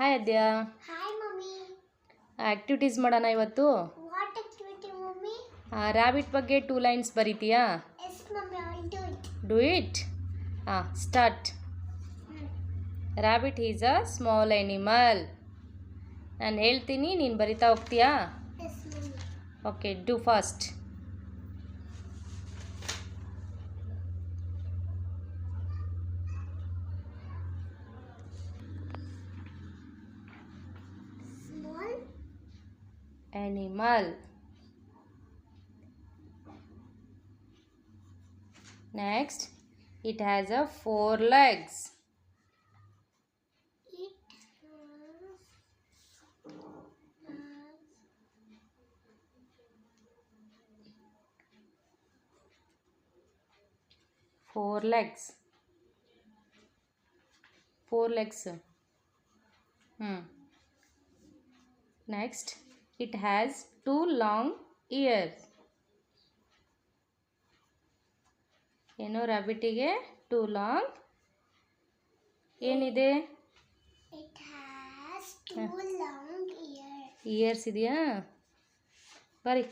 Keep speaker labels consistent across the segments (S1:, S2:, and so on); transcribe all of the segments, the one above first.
S1: Hi ಅದ್ಯಾ
S2: hi mummy
S1: activities ಮಾಡೋಣ ಇವತ್ತು?
S2: What activity mummy
S1: rabbit ಬಗ್ಗೆ two lines ಬರೀತೀಯಾ?
S2: Yes mummy I will do it
S1: do it ಹಾಂ start rabbit is a small animal ನಾನು ಹೇಳ್ತೀನಿ ನೀನು ಬರಿತಾ ಹೋಗ್ತೀಯಾ? Okay do
S2: fast
S1: animal. Next, it has a four legs. Four legs. Four legs. Hmm. Next, it has two long ears. ಏನು ರ್ಯಾಬಿಟಿಗೆ two long ಏನಿದೆ
S2: it has two long ears
S1: ears ಇದೆಯಾ ಬರಿ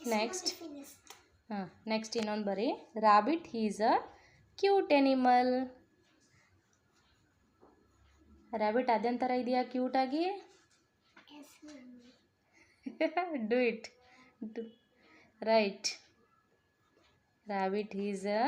S2: Yes,
S1: Next.
S2: mommy finished.
S1: ಹಾಂ next ಇನ್ನೊಂದು ಬರಿ rabbit is a cute animal rabbit ಅದೆಂಥರ ಇದೆಯಾ ಕ್ಯೂಟಾಗಿ
S2: yes mommy
S1: do it do right rabbit is a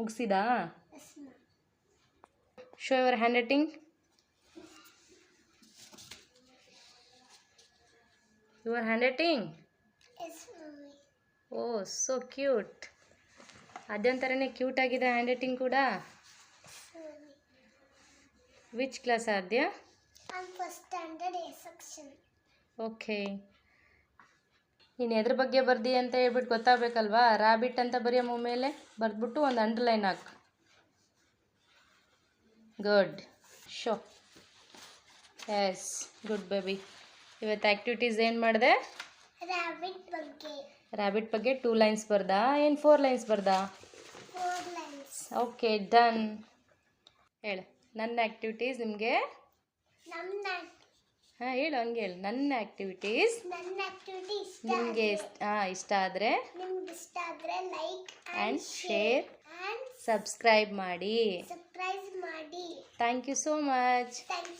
S1: ಮುಗಿಸಿದಾ? Show your handwriting
S2: your handwriting
S1: oh so cute ಅದೊಂಥರನೇ cute ಆಗಿದೆ handwriting ಕೂಡ which class ಆದ್ಯಾ?
S2: I'm first standard A section.
S1: Okay ನೀನು ಎದ್ರ ಬಗ್ಗೆ ಬರ್ದಿ ಅಂತ ಹೇಳ್ಬಿಟ್ಟು ಗೊತ್ತಾಗಬೇಕಲ್ವಾ? ರಾಬಿಟ್ ಅಂತ ಬರೆಯೋ ಮೇಲೆ ಬರೆದ್ಬಿಟ್ಟು ಒಂದು ಅಂಡರ್ಲೈನ್ ಹಾಕು. Good show yes good baby ಇವತ್ತು ಆ್ಯಕ್ಟಿವಿಟೀಸ್ ಏನು ಮಾಡಿದೆ?
S2: ರಾಬಿಟ್ ಬಗ್ಗೆ.
S1: ರ್ಯಾಬಿಟ್ ಬಗ್ಗೆ ಟೂ ಲೈನ್ಸ್ ಬರ್ದಾ? ಏನು ಫೋರ್ ಲೈನ್ಸ್ ಬರ್ದಾ? ಓಕೆ ಡನ್ ಹೇಳು. ನನ್ನ ಆ್ಯಕ್ಟಿವಿಟೀಸ್ ನಿಮಗೆ? ಹಾಂ ಹೇಳು ಹಂಗೆ ಹೇಳು. ನನ್ನ ಆ್ಯಕ್ಟಿವಿಟೀಸ್ ನಿಮಗೆ ಇಷ್ಟ ಆದರೆ
S2: ನಿಮ್ಗೆ ಇಷ್ಟ ಆದ್ರೆ like
S1: and share
S2: and
S1: subscribe ಮಾಡಿ
S2: ಸರ್ಪ್ರೈಸ್ ಮಾಡಿ.
S1: Thank you so much
S2: thank you so much